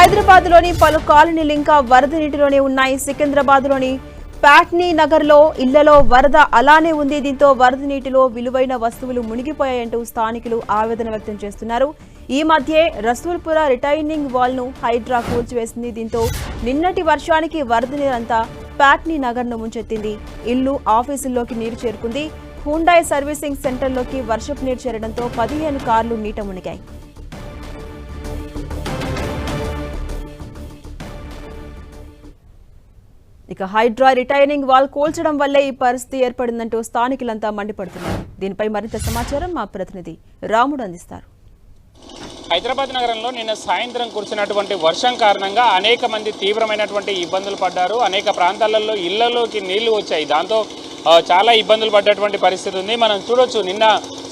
హైదరాబాద్లోని పలు కాలనీలు ఇంకా వరద నీటిలోనే ఉన్నాయి. సికింద్రాబాద్లోని ప్యాట్నీ నగర్లో ఇళ్ళలో వరద అలానే ఉంది. దీంతో వరద నీటిలో విలువైన వస్తువులు మునిగిపోయాయంటూ స్థానికులు ఆవేదన వ్యక్తం చేస్తున్నారు. ఈ మధ్యే రసూల్పుర రిటైనింగ్ వాల్ను హైడ్రా కూల్చివేసింది. దీంతో నిన్నటి వర్షానికి వరద నీరంతా ప్యాట్నీ నగర్ను ముంచెత్తింది. ఇల్లు ఆఫీసుల్లోకి నీరు చేరుకుంది. హుండాయ్ సర్వీసింగ్ సెంటర్లోకి వర్షపు నీరు చేరడంతో పదిహేను కార్లు నీట మునిగాయి. ఇక హైడ్రా రిటైనింగ్ వాల్ కూల్చడం వల్లే ఈ పరిస్థితి ఏర్పడిందంటూ స్థానికులంతా మండిపడుతున్నారు. దీనిపై మరింత సమాచారం మా ప్రతినిధి రాముడు అందిస్తారు. హైదరాబాద్ నగరంలో నిన్న సాయంత్రం కురిసినటువంటి వర్షం కారణంగా అనేక మంది తీవ్రమైనటువంటి ఇబ్బందులు పడ్డారు. అనేక ప్రాంతాలలో ఇళ్ళలోకి నీళ్ళు వచ్చాయి. దాంతో చాలా ఇబ్బందులు పడ్డటువంటి పరిస్థితి ఉంది. మనం చూడొచ్చు నిన్న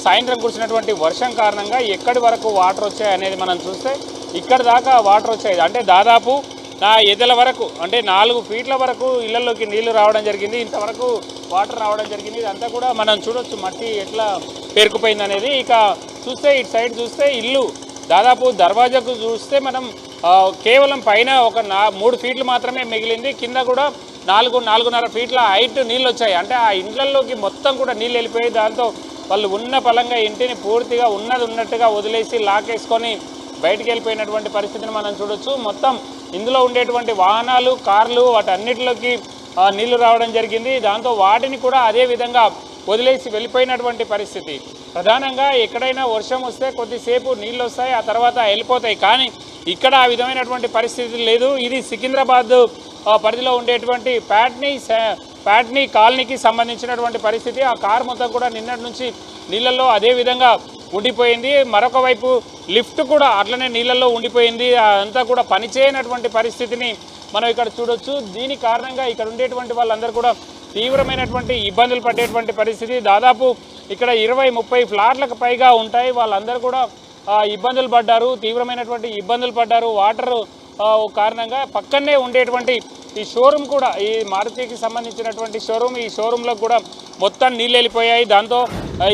సాయంత్రం కురిసినటువంటి వర్షం కారణంగా ఎక్కడి వరకు వాటర్ వచ్చాయి అనేది మనం చూస్తే ఇక్కడ దాకా వాటర్ వచ్చాయి. అంటే దాదాపు నా ఎదల వరకు అంటే నాలుగు ఫీట్ల వరకు ఇళ్ళలోకి నీళ్ళు రావడం జరిగింది. ఇంతవరకు వాటర్ రావడం జరిగింది. ఇదంతా కూడా మనం చూడొచ్చు మట్టి ఎట్లా పేరుకుపోయింది అనేది. ఇక చూస్తే ఇటు సైడ్ చూస్తే ఇల్లు దాదాపు దర్వాజాకు చూస్తే మనం కేవలం పైన ఒక నా మూడు ఫీట్లు మాత్రమే మిగిలింది. కింద కూడా నాలుగు నాలుగున్నర ఫీట్ల హైట్ నీళ్ళు వచ్చాయి అంటే ఆ ఇండ్లలోకి మొత్తం కూడా నీళ్ళు వెళ్ళిపోయి దాంతో వాళ్ళు ఉన్న పలంగా ఇంటిని పూర్తిగా ఉన్నది ఉన్నట్టుగా వదిలేసి లాకేసుకొని బయటికి వెళ్ళిపోయినటువంటి పరిస్థితిని మనం చూడొచ్చు. మొత్తం ఇందులో ఉండేటువంటి వాహనాలు కార్లు వాటన్నిటిలోకి నీళ్ళు రావడం జరిగింది. దాంతో వాటిని కూడా అదే విధంగా వదిలేసి వెళ్ళిపోయినటువంటి పరిస్థితి. ప్రధానంగా ఎక్కడైనా వర్షం వస్తే కొద్దిసేపు నీళ్ళు వస్తాయి ఆ తర్వాత వెళ్ళిపోతాయి. కానీ ఇక్కడ ఆ విధమైనటువంటి పరిస్థితి లేదు. ఇది సికింద్రాబాద్ పరిధిలో ఉండేటువంటి ప్యాట్నీ సా- ప్యాట్నీ కాలనీకి సంబంధించినటువంటి పరిస్థితి. ఆ కార్ మొత్తం కూడా నిన్నటి నుంచి నీళ్ళల్లో అదే విధంగా ఉండిపోయింది. మరొక వైపు లిఫ్ట్ కూడా అట్లనే నీళ్ళల్లో ఉండిపోయింది. అంతా కూడా పనిచేయనటువంటి పరిస్థితిని మనం ఇక్కడ చూడొచ్చు. దీని కారణంగా ఇక్కడ ఉండేటువంటి వాళ్ళందరూ కూడా తీవ్రమైనటువంటి ఇబ్బందులు పడేటువంటి పరిస్థితి. దాదాపు ఇక్కడ ఇరవై ముప్పై ఫ్లాట్లకు పైగా ఉంటాయి. వాళ్ళందరూ కూడా ఇబ్బందులు పడ్డారు. తీవ్రమైనటువంటి ఇబ్బందులు పడ్డారు. వాటర్ కారణంగా పక్కనే ఉండేటువంటి ఈ షోరూమ్ కూడా ఈ మారుతికి సంబంధించినటువంటి షోరూమ్ ఈ షోరూంలో కూడా మొత్తం నీళ్ళు వెళ్ళిపోయాయి. దాంతో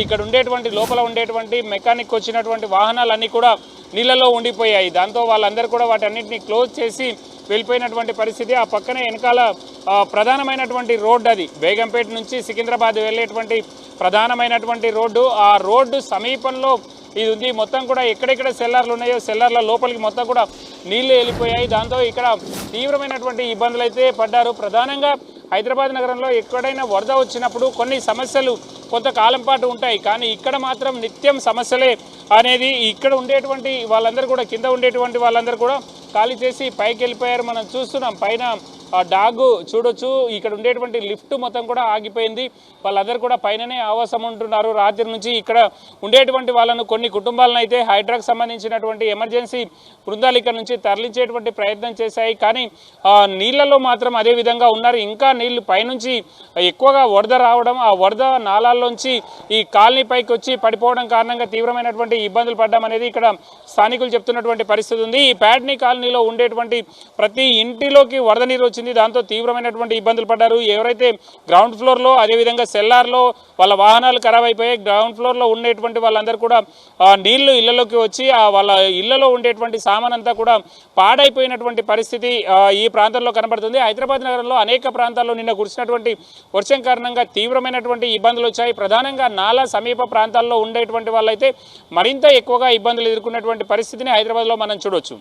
ఇక్కడ ఉండేటువంటి లోపల ఉండేటువంటి మెకానిక్ వచ్చినటువంటి వాహనాలన్నీ కూడా నీళ్ళలో ఉండిపోయాయి. దాంతో వాళ్ళందరూ కూడా వాటన్నిటిని క్లోజ్ చేసి వెళ్ళిపోయినటువంటి పరిస్థితి. ఆ పక్కనే వెనకాల ప్రధానమైనటువంటి రోడ్డు అది. బేగంపేట నుంచి సికింద్రాబాద్ వెళ్ళేటువంటి ప్రధానమైనటువంటి రోడ్డు. ఆ రోడ్డు సమీపంలో ఇది ఉంది. మొత్తం కూడా ఎక్కడెక్కడ సెల్లార్లు ఉన్నాయో సెల్లార్ల లోపలికి మొత్తం కూడా నీళ్ళు వెళ్ళిపోయాయి. దాంతో ఇక్కడ తీవ్రమైనటువంటి ఇబ్బందులు అయితే పడ్డారు. ప్రధానంగా హైదరాబాద్ నగరంలో ఎక్కడైనా వరద వచ్చినప్పుడు కొన్ని సమస్యలు కొంతకాలం పాటు ఉంటాయి. కానీ ఇక్కడ మాత్రం నిత్యం సమస్యలే అనేది ఇక్కడ ఉండేటువంటి వాళ్ళందరూ కూడా కింద ఉండేటువంటి వాళ్ళందరూ కూడా ఖాళీ చేసి పైకి వెళ్ళిపోయారు. మనం చూస్తున్నాం. పైన డాగ్ చూడొచ్చు. ఇక్కడ ఉండేటువంటి లిఫ్ట్ మొత్తం కూడా ఆగిపోయింది. వాళ్ళందరూ కూడా పైననే ఆవాసం ఉంటున్నారు. రాత్రి నుంచి ఇక్కడ ఉండేటువంటి వాళ్ళను కొన్ని కుటుంబాలను అయితే హైడ్రాకు సంబంధించినటువంటి ఎమర్జెన్సీ బృందాలు ఇక్కడ నుంచి తరలించేటువంటి ప్రయత్నం చేశాయి. కానీ ఆ నీళ్ళలో మాత్రం అదే విధంగా ఉన్నారు. ఇంకా నీళ్ళు పైనుంచి ఎక్కువగా వరద రావడం ఆ వరద నాలాల్లోంచి ఈ కాలనీ పైకి వచ్చి పడిపోవడం కారణంగా తీవ్రమైనటువంటి ఇబ్బందులు పడ్డం అనేది ఇక్కడ స్థానికులు చెప్తున్నటువంటి పరిస్థితి ఉంది. ఈ ప్యాడ్ని కాలనీలో ఉండేటువంటి ప్రతి ఇంటిలోకి వరద నీరు వచ్చింది. దాంతో తీవ్రమైనటువంటి ఇబ్బందులు పడ్డారు. ఎవరైతే గ్రౌండ్ ఫ్లోర్లో అదేవిధంగా సెల్లార్లో వాళ్ళ వాహనాలు ఖరాబ్ అయిపోయాయి గ్రౌండ్ ఫ్లోర్లో ఉండేటువంటి వాళ్ళందరూ కూడా నీళ్ళు ఇళ్ళలోకి వచ్చి వాళ్ళ ఇళ్ళలో ఉండేటువంటి సామాన్ అంతా కూడా పాడైపోయినటువంటి పరిస్థితి ఈ ప్రాంతంలో కనబడుతుంది. హైదరాబాద్ నగరంలో అనేక ప్రాంతాల్లో నిన్న కురిసినటువంటి వర్షం కారణంగా తీవ్రమైనటువంటి ఇబ్బందులు వచ్చాయి. ప్రధానంగా నాలా సమీప ప్రాంతాల్లో ఉండేటువంటి వాళ్ళైతే మరింత ఎక్కువగా ఇబ్బందులు ఎదుర్కొన్నటువంటి పరిస్థితిని హైదరాబాద్లో మనం చూడవచ్చు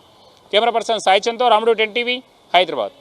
కెమెరా పర్సన్ సాయిచంద్తో రాముడు టెన్ టీవీ హైదరాబాద్.